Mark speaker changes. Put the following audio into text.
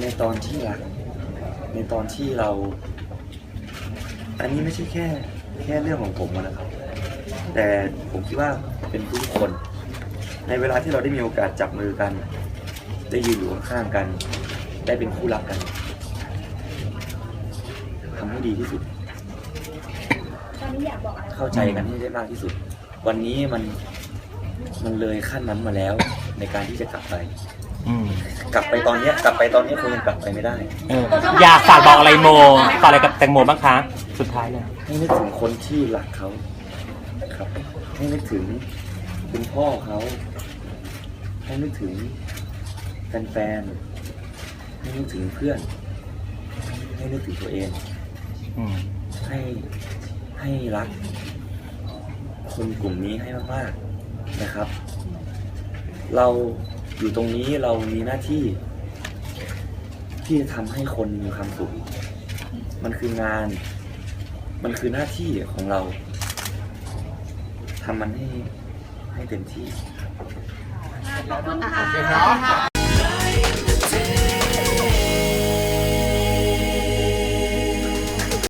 Speaker 1: ในตอนที่รัก ในตอนที่เรา อันนี้ไม่ใช่แค่ แค่เรื่องของผมนะครับ แต่ผมคิดว่าเป็นทุกคน ในเวลาที่เราได้มีโอกาสจับมือกัน ได้ยืนอยู่ข้างกัน ได้เป็นคู่รักกันทำให้ดีที่สุด
Speaker 2: ตอนนี้อยากบอกอะไร
Speaker 1: เข้าใจกันให้ได้มากที่สุด วันนี้มันมันเลยขั้นนั้นมาแล้วในการที่จะกลับไป
Speaker 3: อืม
Speaker 1: กลับไปตอนเนี้ยกลับไปตอนนี้คงยังกลับไปไม่ได้
Speaker 3: เอออยากฝากบอกอะไรโมฝากอะไรกับแตงโมบ้างคะ สุดท้ายเลย
Speaker 1: ให้นึกถึงคนที่รักเขาครับ ให้นึกถึงคุณพ่อเขา ให้นึกถึงแฟนๆให้นึกถึงเพื่อน ให้นึกถึงตัวเอง
Speaker 3: อืม
Speaker 1: ให้ให้รัก คนกลุ่มนี้ให้มากๆนะครับ เรา อยู่ตรงนี้เรามีหน้าที่ ที่จะทำให้คนมีความสุข มันคืองาน มันคือหน้าที่ของเราทำมันให้ให้เต็มที่
Speaker 2: ขอบคุณค่ะ